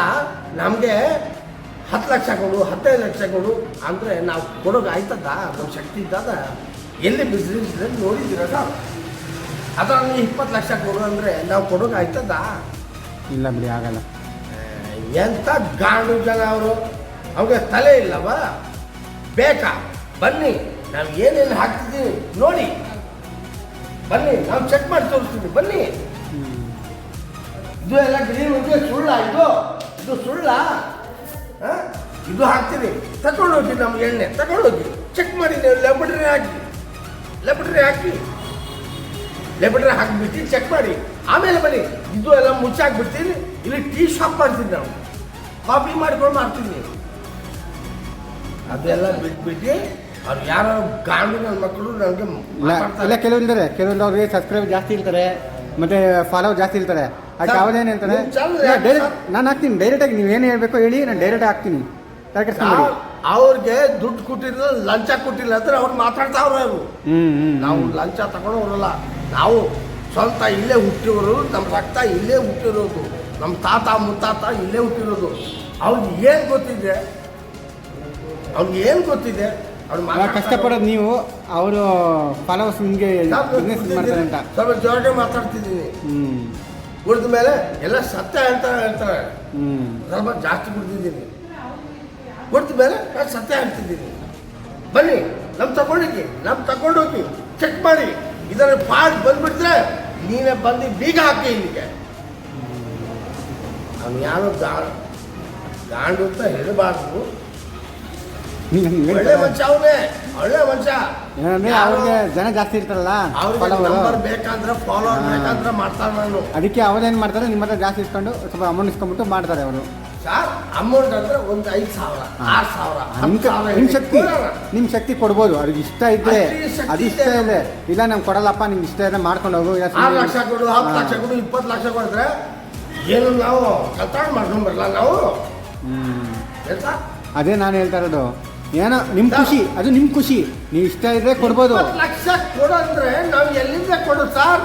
ನಮಗೆ ಹತ್ತು ಲಕ್ಷ ಕೊಡು ಹತ್ತೈದು ಲಕ್ಷ ಕೊಡು ಅಂದರೆ ನಾವು ಕೊಡೋಕೆ ಆಯ್ತದ? ನಮ್ಮ ಶಕ್ತಿ ಇದ್ದದ? ಎಲ್ಲಿ ಬಿಸ್ನೆಸ್ ನೋಡಿದ್ದೀರ ಸರ್? ಅದರ ನೀವು ಇಪ್ಪತ್ತು ಲಕ್ಷ ಕೊಡು ಅಂದರೆ ನಾವು ಕೊಡೋಕೆ ಆಯ್ತದ? ಇಲ್ಲ ಬಿಡಿ ಆಗಲ್ಲ. ಎಂಥ ಗಾಂಡು ಜನ ಅವರು. ಅವ್ರಿಗೆ ತಲೆ ಇಲ್ಲವ? ಬೇಕಾ? ಬನ್ನಿ ನಾವು ಏನೇನು ಹಾಕ್ತಿದ್ದೀನಿ ನೋಡಿ. ಬನ್ನಿ ನಾವು ಚೆಕ್ ಮಾಡಿ ತೋರಿಸ್ತೀವಿ ಬನ್ನಿ. ಇದು ಎಲ್ಲ ಗ್ರೀನ್ ಇದೆ, ಸುಳ್ಳ ಇದು. ಇದು ಸುಳ್ಳ? ಇದು ಹಾಕ್ತೀನಿ. ತಗೊಂಡೋಗಿ ನಮ್ಮ ಎಣ್ಣೆ, ತಗೊಂಡೋಗಿ. ಚೆಕ್ ಮಾಡಿ ನೀವು ಲೆಬಟ್ರಿ ಹಾಕಿ. ಲೆಬಟ್ರಿ ಹಾಕಿ. ಲೆಬಟ್ರಿ ಹಾಕಿಬಿಟ್ಟು ಚೆಕ್ ಮಾಡಿ. ಆಮೇಲೆ ಬನ್ನಿ. ಇದು ಎಲ್ಲ ಮುಚ್ಚಾಕ್ಬಿಡ್ತೀನಿ. ಇಲ್ಲಿ ಟೀ ಶಾಪ್ ಮಾಡ್ತೀನಿ ನಾವು. ಕಾಫಿ ಮಾಡ್ಕೊಂಡು ಮಾಡ್ತೀನಿ. ಅದೆಲ್ಲ ಬಿಟ್ಬಿಟ್ಟು ಅವ್ರು ಯಾರು ಗಾಂಧಿನ ನನ್ನ ಮಕ್ಕಳು ನನಗೆ ಅಲ್ಲ ಕೆಲವೊಂದರೆ ಕೆಲವೊಂದು ಅವ್ರಿಗೆ ಸಬ್ಸ್ಕ್ರೈಬ್ ಜಾಸ್ತಿ ಇರ್ತಾರೆ ಮತ್ತೆ ಫಾಲೋ ಜಾಸ್ತಿ ಇರ್ತಾರೆ. ಅದಕ್ಕೆ ಅವ್ರೇನು ಹೇಳ್ತಾರೆ? ಡೈರೆಕ್ಟ್ ನಾನು ಹಾಕ್ತೀನಿ ಡೈರೆಕ್ಟಾಗಿ ನೀವು ಏನು ಹೇಳಬೇಕು ಹೇಳಿ ನಾನು ಡೈರೆಕ್ಟ್ ಹಾಕ್ತೀನಿ. ಅವ್ರಿಗೆ ದುಡ್ಡು ಕೊಟ್ಟಿಲ್ಲ ಲಂಚ ಕೊಟ್ಟಿಲ್ಲ ಅಂದ್ರೆ ಅವ್ರು ಮಾತಾಡ್ತಾವ್ರೆ ಅವರು ನಾವು ಲಂಚ ತಗೊಂಡವ್ರಲ್ಲ ನಾವು ಸ್ವಂತ ಇಲ್ಲೇ ಹುಟ್ಟಿರೋರು ನಮ್ಮ ರಕ್ತ ಇಲ್ಲೇ ಹುಟ್ಟಿರೋದು. ನಮ್ಮ ತಾತ ಮುತ್ತಾತ ಇಲ್ಲೇ ಹುಟ್ಟಿರೋದು. ಅವ್ರಿಗೆ ಏನು ಗೊತ್ತಿದೆ? ಅವ್ರಿಗೆ ಏನು ಗೊತ್ತಿದೆ? ಅವಾಗ ಕಷ್ಟಪಡೋದು ನೀವು ಅವರು ಫಾಲೋವರ್ಸ್ ನಿಮಗೆ ಬಿಸ್ನೆಸ್ ಮಾಡ್ತಾರೆ ಅಂತ. ಸ್ವಲ್ಪ ಜೋರಾಗಿ ಮಾತಾಡ್ತಿದ್ದೀನಿ ಹ್ಮ್. ಕುಡಿದ ಮೇಲೆ ಎಲ್ಲ ಸತ್ಯ ಅಂತ ಹೇಳ್ತಾರೆ. ಸ್ವಲ್ಪ ಜಾಸ್ತಿ ಕುಡ್ದಿದ್ದೀನಿ ಕುಡಿದ ಮೇಲೆ ನಾನು ಸತ್ಯ ಹೇಳ್ತಿದ್ದೀನಿ. ಬನ್ನಿ ನಮ್ಮ ತಗೊಂಡೋಗಿ ನಮ್ಮ ತಗೊಂಡೋಗಿ ಚೆಕ್ ಮಾಡಿ. ಇದರ ಫಾಲ್ಟ್ ಬಂದ್ಬಿಟ್ರೆ ನೀನೇ ಬಂದು ಬೀಗ ಹಾಕಿ ಇಲ್ಲಿಗೆ. ಅವ್ನು ಯಾರು ಗಾ ಗಾಂಡು ಅಂತ ಹೇಳಬಾರ್ದು. ನೀವ್ ಹಂಗ್ ಒಳ್ಳೆ. ಮನುಷ್ಯ ಅವನೇ. ಒಳ್ಳೆ ಮನುಷ್ಯ. ಏನಂದ್ರೆ ಅವ್ರಿಗೆ ಜನ ಜಾಸ್ತಿ ಇರ್ತಾರಲ್ಲ ಅವ್ರಿಗೆ ನಂಬರ್ ಬೇಕಂದ್ರೆ ಫಾಲೋವರ್ ಬೇಕಂದ್ರೆ ಮಾಡ್ತಾರೆ ನಾನು ಅದಕ್ಕೆ ಅವನೇನ್ ಮಾಡ್ತಾರೆ ನಿಮ್ಮ ಹತ್ರ ಜಾಸ್ತಿ ಇಸ್ಕೊಂಡು ಸ್ವಲ್ಪ ಅಮೌಂಟ್ ಇಸ್ಕೊಂಡ್ಬಿಟ್ಟು ಮಾಡ್ತಾರೆ ಅವರು. ಸರ್ ಅಮೌಂಟ್ ಅಂದ್ರೆ ಒಂದು ಐದು ಸಾವಿರ ಆರು ಸಾವಿರ ಹತ್ತು ಸಾವಿರ ನಿಮ್ಮ ಶಕ್ತಿ ಕೊಡೋಣ. ನಿಮ್ಮ ಶಕ್ತಿ ಕೊಡ್ಬೋದು ಅವ್ರಿಗೆ ಇಷ್ಟ ಇದ್ರೆ ಅದಿಷ್ಟ ಶಕ್ತಿ ಅದು ಇಷ್ಟ ಇದೆ ಇದೆ ಇಲ್ಲ ನಮ್ಗೆ ಕೊಡಲ್ಲಪ್ಪ ನಿಮ್ಗೆ ಇಷ್ಟ ಇದೆ ಮಾಡ್ಕೊಂಡು ಹೋಗು ಇಲ್ಲ ಆರು ಸುಮ್ನೆ- ಲಕ್ಷ ಕೊಡು ಹತ್ತು. ಲಕ್ಷ ಕೊಡು ಇಪ್ಪತ್ತು ಲಕ್ಷ ಕೊಡಿದ್ರೆ ಏನು ನಾವು ಕಲ್ತಾಣ ಮಾಡ್ಕೊಂಡ್ ಬರಲ್ಲ ನಾವು? ಹ್ಮ್. ಎಂತ ಅದೇ ನಾನು ಹೇಳ್ತಾ ಇರೋದು. ಏನೋ ನಿಮ್ಮ ಖುಷಿ ಅದು ನಿಮ್ಮ ಖುಷಿ. ನೀವು ಇಷ್ಟ ಇದ್ರೆ ಕೊಡ್ಬೋದು. ಇಪ್ಪತ್ತು ಲಕ್ಷ ಕೊಡು ಅಂದ್ರೆ ನಾವು ಎಲ್ಲಿಂದ ಕೊಡು ಸರ್?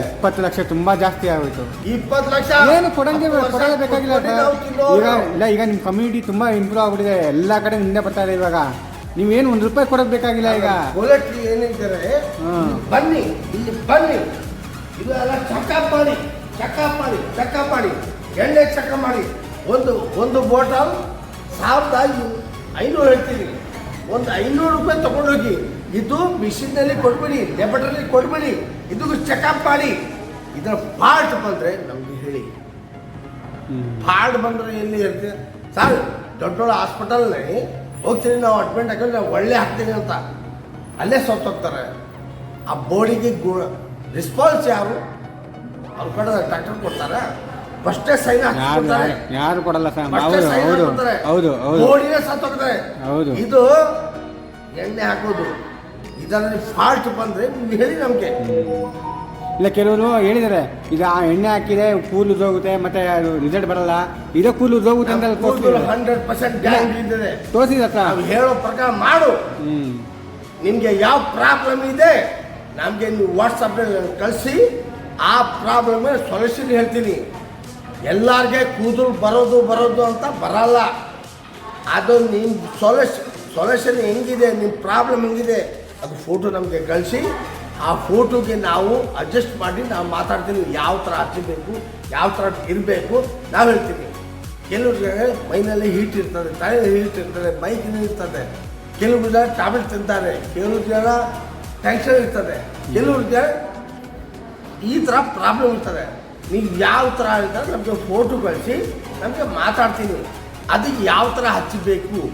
ಇಪ್ಪತ್ತು ಲಕ್ಷ ತುಂಬಾ ಜಾಸ್ತಿ ಆಗೋಯ್ತು. ಇಪ್ಪತ್ತು ಲಕ್ಷ. ಏನು ಕೊಡಂಗೆ ಕೊಡಲೇ ಬೇಕಾಗಿಲ್ಲ ಈಗ ಇಲ್ಲ ಈಗ ನಿಮ್ಮ ಕಮ್ಯುನಿಟಿ ತುಂಬಾ ಇಂಪ್ರೂವ್ ಆಗ್ಬಿಟ್ಟಿದೆ. ಎಲ್ಲ ಕಡೆ ಹಿಂದೆ ಬರ್ತಾ ಇದೆ ಇವಾಗ. ನೀವೇನು ಒಂದು ರೂಪಾಯಿ ಕೊಡೋದು ಬೇಕಾಗಿಲ್ಲ ಈಗ. ಬುಲೆಟ್ ಏನಿದ್ದಾರೆ ಹ್ಮ್. ಬನ್ನಿ ಇಲ್ಲಿ ಬನ್ನಿ. ಇದು ಎಲ್ಲ ಚೆಕಪ್ ಮಾಡಿ ಚೆಕಪ್ ಮಾಡಿ ಚೆಕಪ್ ಮಾಡಿ. ಎಣ್ಣೆ ಚೆಕಪ್ ಮಾಡಿ. ಒಂದು ಒಂದು ಬೋಟಲ್ ಸಾವಿರದ ಐನೂರು ಹೇಳ್ತೀನಿ. ಒಂದು ಐನೂರು ರೂಪಾಯಿ ತಗೊಂಡೋಗಿ ಇದು ಮಿಷಿನ್ನಲ್ಲಿ ಕೊಡ್ಬೇಡಿ ಲೆಬರಲ್ಲಿ ಕೊಡ್ಬೇಡಿ ಇದು ಚೆಕಪ್ ಮಾಡಿ. ಇದರ ಫಾಲ್ಟ್ ಬಂದರೆ ನಮಗೆ ಹೇಳಿ. ಫಾಲ್ಟ್ ಬಂದರೆ ಎಲ್ಲಿ ಇರ್ತೀವಿ ಸರ್ ದೊಡ್ಡ ದೊಡ್ಡ ಹಾಸ್ಪಿಟಲ್ನಲ್ಲಿ ಹೋಗ್ತೀನಿ, ನಾವು ಅಡ್ಮಿಂಟ್ ಹಾಕಿದ್ರೆ ನಾವು ಒಳ್ಳೆ ಹಾಕ್ತೀನಿ ಅಂತ. ಅಲ್ಲೇ ಸತ್ತೋಗ್ತಾರೆ ಆ ಬೋಡಿಗೆ ಗು ರೆಸ್ಪಾನ್ಸ್ ಯಾರು? ಅವ್ರ ಕಡೆ ಡಾಕ್ಟರ್ ಕೊಡ್ತಾರೆ? ಫಸ್ಟೇ ಸೈನ್ ಯಾರು ಕೊಡಲ್ಲ ಸರ್? ಹೌದು ಹೌದು ಹೌದು ಹೌದು. ಸತ್ತೋಗ್ತಾರೆ ಹೌದು. ಇದು ಎಣ್ಣೆ ಹಾಕೋದು. ಇದರಲ್ಲಿ ಫಾಲ್ಟ್ ಬಂದ್ರೆ ನೀವು ಹೇಳಿ ನಮಗೆ ಇಲ್ಲ ಕೆಲವರು ಹೇಳಿದ್ದಾರೆ ಇದು ಆ ಎಣ್ಣೆ ಹಾಕಿದ್ರೆ ಕೂದಲು ಉದೋಗುತ್ತೆ ಮತ್ತೆ ರಿಸಲ್ಟ್ ಬರಲ್ಲ. ಇದೇ ಕೂದಲು ಉದೋಗುತ್ತೆ ಅಂತ ಹಂಡ್ರೆಡ್ ಪರ್ಸೆಂಟ್ ಗ್ಯಾರಂಟಿ ಇದೆ ತೋರಿಸಿದ ಸರ್? ಹೇಳೋ ಪ್ರಕಾರ ಮಾಡು. ನಿಮ್ಗೆ ನಿಮಗೆ ಯಾವ ಪ್ರಾಬ್ಲಮ್ ಇದೆ ನಮಗೆ ನೀವು ವಾಟ್ಸಪ್ನಲ್ಲಿ ಕಳಿಸಿ ಆ ಪ್ರಾಬ್ಲಮ್ ಸೊಲ್ಯೂಷನ್ ಹೇಳ್ತೀನಿ. ಎಲ್ಲರಿಗೆ ಕೂದಲು ಬರೋದು ಬರೋದು ಅಂತ ಬರಲ್ಲ. ಅದು ನಿಮ್ಮ ಸೊಲ್ಯೂಷನ್ ಸೊಲ್ಯೂಷನ್ ಹೆಂಗಿದೆ ನಿಮ್ಮ ಪ್ರಾಬ್ಲಮ್ ಹೆಂಗಿದೆ ಅದು ಫೋಟೋ ನಮಗೆ ಕಳಿಸಿ. ಆ ಫೋಟೋಗೆ ನಾವು ಅಡ್ಜಸ್ಟ್ ಮಾಡಿ ನಾವು ಮಾತಾಡ್ತೀವಿ ಯಾವ ಥರ ಹಚ್ಚಬೇಕು ಯಾವ ಥರ ಇರಬೇಕು. ನಾವು ಹೇಳ್ತೀವಿ ಕೆಲವ್ರಿಗೆ ಮೈನಲ್ಲಿ ಹೀಟ್ ಇರ್ತದೆ ತಲೆಯಲ್ಲಿ ಹೀಟ್ ಇರ್ತದೆ ಮೈಕಿನ ಇರ್ತದೆ. ಕೆಲವು ಜನ ಟ್ಯಾಬ್ಲೆಟ್ ತಿಂತಾರೆ ಕೆಲವು ಜನ ಟೆನ್ಷನ್ ಇರ್ತದೆ ಕೆಲವ್ರಿಗೆ ಈ ಥರ ಪ್ರಾಬ್ಲಮ್ ಇರ್ತದೆ. ನೀವು ಯಾವ ಥರ ಅಂತ ನಮಗೆ ಫೋಟೋ ಕಳಿಸಿ ನಮಗೆ ಮಾತಾಡ್ತೀನಿ. ಅದಕ್ಕೆ ಯಾವ ಥರ ಹಚ್ಚಬೇಕು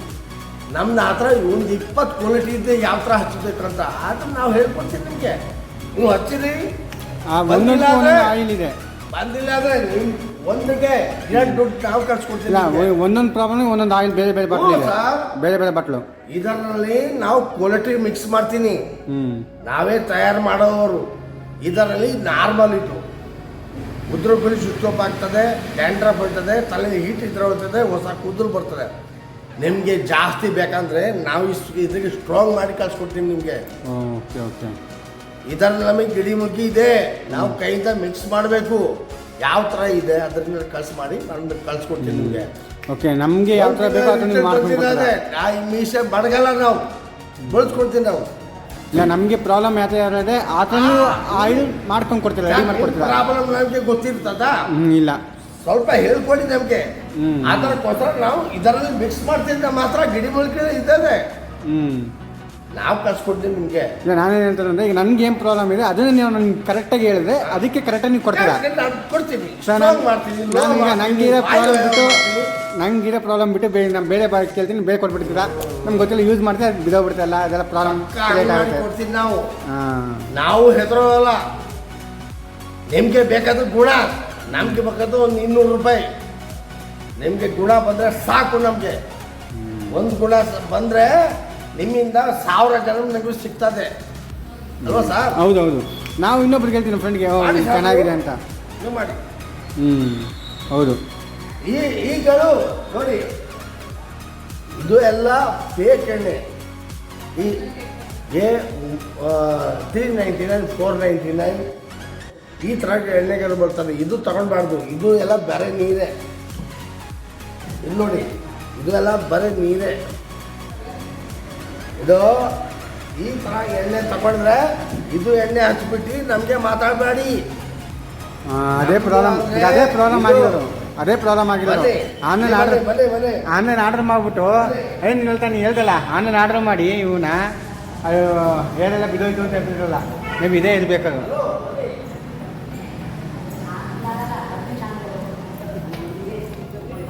ನಮ್ದು ಆ ಥರ ಒಂದು ಇಪ್ಪತ್ತು ಕ್ವಾಲಿಟಿ ಇದೆ ಯಾವ ಥರ ಹಚ್ಚಬೇಕು ಅಂತ ಅದನ್ನು ನಾವು ಹೇಳ್ಕೊಡ್ತೀವಿ ನಿಮಗೆ. ನೀವು ಹಚ್ಚಿರಿ. ಬಂದಿಲ್ಲ ಇದೆ. ಬಂದಿಲ್ಲ ಅಂದರೆ ನಿಮ್ಮ ಒಂದಕ್ಕೆ ಎರಡು ದುಡ್ಡು ನಾವು. ಒ- ಒಂದೊಂದು ಪ್ರಾಬ್ಲಮ್ ಒಂದೊಂದು ಆಯಿಲ್ ಬೇರೆ ಬೇರೆ ಬಟ್ಲು ಬೇರೆ ಬೇರೆ ಬಾಟ್ಲು. ಇದರಲ್ಲಿ ನಾವು ಕ್ವಾಲಿಟಿ ಮಿಕ್ಸ್ ಮಾಡ್ತೀನಿ. ನಾವೇ ತಯಾರು ಮಾಡೋರು. ಇದರಲ್ಲಿ ನಾರ್ಮಲ್ ಇದು ಉದ್ರ ಗುರಿ ಸುಚ್ಚೋಪ್ ಆಗ್ತದೆ ಡ್ಯಾಂಡ್ರಫ್ ಬರ್ತದೆ ತಲೆ ಹೀಟ್ ಇದ್ರ ಹೋಗ್ತದೆ ಹೊಸ ಕೂದಲು ಬರ್ತದೆ. ನಿಮಗೆ ಜಾಸ್ತಿ ಬೇಕಂದ್ರೆ ನಾವು ಇಷ್ಟು ಇದಕ್ಕೆ ಸ್ಟ್ರಾಂಗ್ ಮಾಡಿ ಕಳ್ಸ್ಕೊಡ್ತೀನಿ ನಿಮಗೆ. ಓಕೆ ಓಕೆ ಇದರಲ್ಲಿ ನಮಗೆ ಗಿಡಿ ಮುಗ್ಗಿ ಇದೆ. ನಾವು ಕೈಯಿಂದ ಮಿಕ್ಸ್ ಮಾಡಬೇಕು. ಯಾವ ಥರ ಇದೆ ಅದನ್ನ ಕಳ್ಸಿ ಮಾಡಿ ನಾನು ಕಳ್ಸ್ಕೊಡ್ತೀನಿ ನಿಮಗೆ. ಓಕೆ ನಮಗೆ ಯಾವ ಥರ ಬೇಕು ಅದನ್ನ ನೀವು ಅದೇ. ಮೀಸೆ ಬಡಗಲ್ಲ ನಾವು. ಬಳಸ್ಕೊಡ್ತೀನಿ ನಾವು. ಇಲ್ಲ ನಮಗೆ ಪ್ರಾಬ್ಲಮ್ ಯಾಕೆ ಥರ ಇದೆ ಆ ಥರ ಆಯಿಲ್ ಮಾಡ್ಕೊಂಡು ಕೊಡ್ತೀರಾ ರೆಡಿ ಮಾಡ್ಕೊಡ್ತೀರಾ ಪ್ರಾಬ್ಲಮ್ ನಮಗೆ ಗೊತ್ತಿರ್ತದ? ಹ್ಮ್ ಇಲ್ಲ. ಸ್ವಲ್ಪ ಹೇಳ್ಕೊಡಿ ನಮಗೆ. ಹ್ಮ್. ಅದಕ್ಕೋಸ್ಕರ ನಾವು ಇದರಲ್ಲಿ ಮಿಕ್ಸ್ ಮಾಡ್ತಿದ್ದ ಮಾತ್ರ ಗಿಡಿ ಇದ್ದದೆ ಹ್ಞೂ ನಾವು ಕಳ್ಸ್ಕೊಡ್ತೀವಿ ನಿಮಗೆ. ಇಲ್ಲ ನಾನೇನು ಹೇಳ್ತಾರೆ ಅಂದರೆ ಈಗ ನನ್ಗೆ ಏನು ಪ್ರಾಬ್ಲಮ್ ಇದೆ ಅದನ್ನ ನೀವು ನನ್ಗೆ ಕರೆಕ್ಟಾಗಿ ಹೇಳಿದ್ರೆ ಅದಕ್ಕೆ ಕರೆಕ್ಟಾಗಿ ನೀವು ಕೊಡ್ತೀರಾ? ನಾನು ಕೊಡ್ತೀವಿ ಸರ್ ನಾನು ಈಗ low ನಂಗಿರೋ ಪ್ರಾಬ್ಲಮ್ ಬಿಟ್ಟು ನಂಗೆ ನಂಗಿರೋ ಪ್ರಾಬ್ಲಮ್ ಬಿಟ್ಟು ಬೇರೆ ನಮ್ಮ ಬೇರೆ ಬಾರಿ ಕೇಳ್ತೀನಿ ಬೇರೆ ಕೊಟ್ಬಿಡ್ತೀರಾ? ನಮ್ಗೆ ಗೊತ್ತಿಲ್ಲ ಯೂಸ್ ಮಾಡ್ತೀರಾ ಅದು ಬಿದೋಗ್ಬಿಡ್ತಲ್ಲ ಅದೆಲ್ಲ ಪ್ರಾಬ್ಲಮ್ ಕ್ರಿಯೇಟ್ ಆಗುತ್ತೆ. ಕೊಡ್ತೀವಿ ನಾವು. ಹಾಂ. ನಾವು ಹೆದರೋಲ್ಲ ನಿಮಗೆ ಬೇಕಾದ ಗುಣ ನಮಗೆ ಬೇಕಾದ ಒಂದು ಇನ್ನೂರು ರೂಪಾಯಿ. ನಿಮಗೆ ಗುಣ ಬಂದರೆ ಸಾಕು ನಮಗೆ. ಒಂದು ಗುಣ ಬಂದ್ರೆ ನಿಮ್ಮಿಂದ ಸಾವಿರ ಜನ ನಮಗೆ ಸಿಗ್ತದೆ. ಅಲ್ವಾ ಸರ್? ಹೌದು ಹೌದು ನಾವು ಇನ್ನೊಬ್ರಿಗೆ ಹೇಳ್ತೀನಿ ಫ್ರೆಂಡ್ಗೆ ಮಾಡಿ. ಚೆನ್ನಾಗಿದೆ ಅಂತ. ನೀವು ಮಾಡಿ. ಹ್ಞೂ ಹೌದು. ಈ ಈಗಳು ನೋಡಿ ಇದು ಎಲ್ಲ ಫೇಕ್ ಎಣ್ಣೆ. ಈ A three ninety nine four ninety nine ಈ ಥರ ಎಣ್ಣೆಗಳು ಬರ್ತಾರೆ ಇದು ತಗೊಳ್ಬಾರ್ದು ಇದು ಎಲ್ಲ ಬೇರೆ ನೀರೇ. ಇಲ್ಲಿ ನೋಡಿ ಇದು ಎಲ್ಲ ಬರೀ ನೀರೇ. ಇದು ಈ ಥರ ಎಣ್ಣೆ ತಗೊಂಡ್ರೆ ಇದು ಎಣ್ಣೆ ಹಚ್ಬಿಟ್ಟು ನಮಗೆ ಮಾತಾಡಬೇಡಿ. ಆ, ಅದೇ ಪ್ರಾಬ್ಲಮ್ ಅದೇ ಪ್ರಾಬ್ಲಮ್ ಆಗಿರೋದು. ಅದೇ ಪ್ರಾಬ್ಲಮ್ ಆಗಿರೋದು. ಬನ್ನಿ ಆನ್ಲೈನ್ ಆರ್ಡರ್ ಬನ್ನಿ ಬನ್ನಿ ಆನ್ಲೈನ್ ಆರ್ಡರ್ ಮಾಡಿಬಿಟ್ಟು ಏನು ಹೇಳ್ತಾನೆ ನೀನು ಹೇಳ್ದಲ್ಲ? ಆನ್ಲೈನ್ ಆರ್ಡರ್ ಮಾಡಿ ಇವನ್ನ ಅಯ್ಯೋ ಏನೆಲ್ಲ ಬಿದ್ದೋಯ್ತು ಅಂತ ಹೇಳ್ತಿರಲ್ಲ ನೀವು ಇದೇ ಇರಬೇಕದು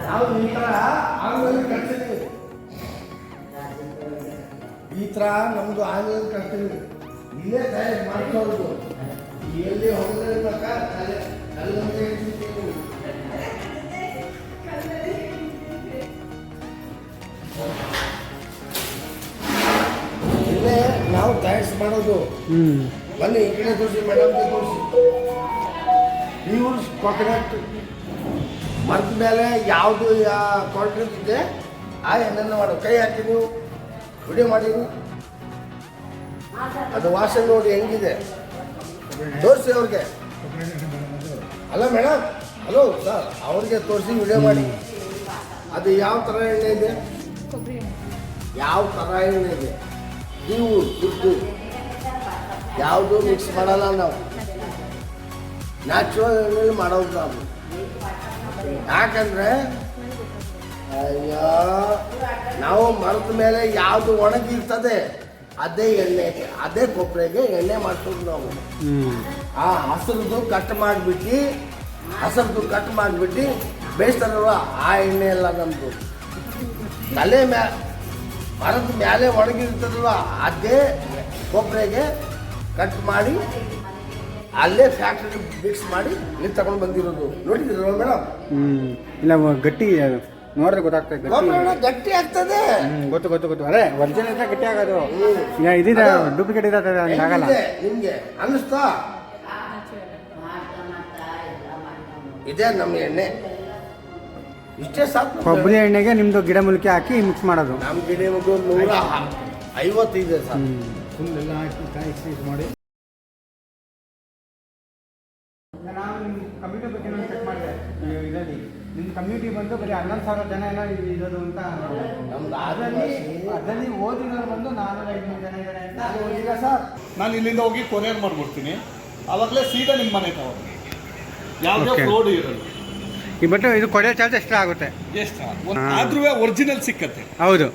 ನಾವು ಈ ಥರ ಆನ್ಲೈನ್ ಕಟ್ತೀವಿ ಈ ಥರ ನಮ್ಮದು ಆನ್ಲೈನ್ ಕಟ್ತೀವಿ ಇಲ್ಲೇ ತಯಾರಿ ಮಾಡ್ಕೊಳ್ಳೋದು ಎಲ್ಲಿ ಹೋಗಲೇಬೇಕ ಅಲ್ಲೇ ಇಲ್ಲೇ ನಾವು ತಯಾರಿಸಿ ಮಾಡೋದು. ಬನ್ನಿ ಈ ಕಡೆ ತೋರಿಸಿ ಮೇಡಮ್ ತೋರಿಸಿ. ಪ್ಯೂರ್ ಕೊಕೊನಟ್ ಮರದ ಮೇಲೆ ಯಾವುದು ಕ್ವಾಲಿಟಿ ಇದೆ ಆ ಎಣ್ಣೆ ಮಾಡು. ಕೈ ಹಾಕಿ ನೀವು. ವಿಡಿಯೋ ಮಾಡಿ. ಅದು ವಾಸನೆ ನೋಡಿ ಹೆಂಗಿದೆ. ತೋರಿಸಿ ಅವ್ರಿಗೆ. ಅಲ್ಲ ಮೇಡಮ್ ಹಲೋ, ಸರ್, ಅವ್ರಿಗೆ ತೋರಿಸಿ ವಿಡಿಯೋ ಮಾಡಿ. ಅದು ಯಾವ ಥರ ಎಣ್ಣೆ ಇದೆ? ಯಾವ ಥರ ಎಣ್ಣೆ ಇದೆ? ನೀವು ದುಡ್ಡು ಯಾವುದು ಮಿಕ್ಸ್ ಮಾಡಲ್ಲ ನಾವು. ನ್ಯಾಚುರಲ್ ಮಾಡೋದು ನಾವು. ಯಾಕಂದರೆ ಅಯ್ಯೋ ನಾವು ಮರದ ಮೇಲೆ ಯಾವುದು ಒಣಗಿರ್ತದೆ ಅದೇ ಎಣ್ಣೆ ಅದೇ ಕೊಬ್ಬರಿಗೆ ಎಣ್ಣೆ ಮಾಡ್ತೀವಿ ನಾವು. ಆ ಹಸಿರದು ಕಟ್ ಮಾಡಿಬಿಟ್ಟು ಹಸಿರದು ಕಟ್ ಮಾಡಿಬಿಟ್ಟು ಬೇಯಿಸ್ತಾರಲ್ವ ಆ ಎಣ್ಣೆ ಎಲ್ಲ ನಮ್ಮದು ತಲೆ ಮ್ಯಾ ಮರದ ಮೇಲೆ ಒಣಗಿರ್ತದಲ್ವ ಅದೇ ಕೊಬ್ಬರಿಗೆ ಕಟ್ ಮಾಡಿ ಅಲ್ಲೇ ಫ್ಯಾಕ್ಟ್ರಿ ಮಿಕ್ಸ್ ಮಾಡಿ ಇಲ್ಲಿ ತಗೊಂಡು ಬಂದಿರೋದು. ನೋಡಿದ್ರಲ್ವ ಮೇಡಮ್ ಹ್ಞೂ ಇಲ್ಲ ಗಟ್ಟಿ ಅದು ನೋಡಿದ್ರೆ ಗೊತ್ತಾಗ್ತದೆ ಗಟ್ಟಿ ಆಗ್ತದೆ. ಹ್ಮ್, ಗೊತ್ತು ಗೊತ್ತು ಗೊತ್ತು. ಅದೇ ಒರಿಜಿನಲ್ ಇದ್ರೆ ಗಟ್ಟಿ ಆಗೋದು. ಈಗ ಇದಿದೆ ಡೂಪ್ಲಿಕೇಟ್ ಇದೆ ಹಂಗೆ ಆಗಲ್ಲ. ಹೆಂಗಿದೆ ನಿಮ್ಗೆ? ಅನ್ನಿಸ್ತಾ? ಇದೇ ನಮ್ಮ ಎಣ್ಣೆ. ಇಷ್ಟೇ ಸಾಕು ಕೊಬ್ಬರಿ ಎಣ್ಣೆಗೆ ನಿಮ್ದು ಗಿಡ ಮೂಲಿಕೆ ಹಾಕಿ ಮಿಕ್ಸ್ ಮಾಡೋದು. ನಮ್ಮ ಗಿಡ ಮಗು ನೂರ ಐವತ್ತಿದೆ ಸರ್ ಫುಲ್ ಎಲ್ಲ ಹಾಕಿ ಕಾಯಿಸಿ ಮಾಡಿ. ನಾನು ನಿಮ್ಮ ಕಮ್ಯುನಿಟಿ ಬಗ್ಗೆ ನಾನು ಚೆಕ್ ಮಾಡಿದೆ ಇದರಲ್ಲಿ ನಿಮ್ಮ ಕಮ್ಯುನಿಟಿ ಬಂದು ಬರೀ ಹನ್ನೊಂದು ಸಾವಿರ ಜನ ಏನೋ ಇರೋದು ಅಂತ ನಮ್ದು ಅದರಲ್ಲಿ ಅದರಲ್ಲಿ ಓದಿರೋರು ಬಂದು ನಾನ್ನೂರ ಐನೂರು ಜನ ಇದ್ದಾರೆ ಅಂತ. ಓದಿಲ್ಲ ಸರ್. ನಾನು ಇಲ್ಲಿಂದ ಹೋಗಿ ಕೊರಿಯರ್ ಮಾಡ್ಬಿಡ್ತೀನಿ. ಅವಾಗಲೇ ಸೀದಾ ನಿಮ್ಮ ಮನೆ ತಗೊಂಡು ಯಾವುದೇ. ಫ್ರೋಡ್ ಇರಲ್ಲ. ಈ ಬಟ್ ಇದು ಕೊಡೋ ಚಾರ್ಜ್ ಎಷ್ಟು ಆಗುತ್ತೆ. ಎಷ್ಟು ಆದ್ರೂ ಒರಿಜಿನಲ್ ಸಿಕ್ಕತ್ತೆ. ಹೌದು.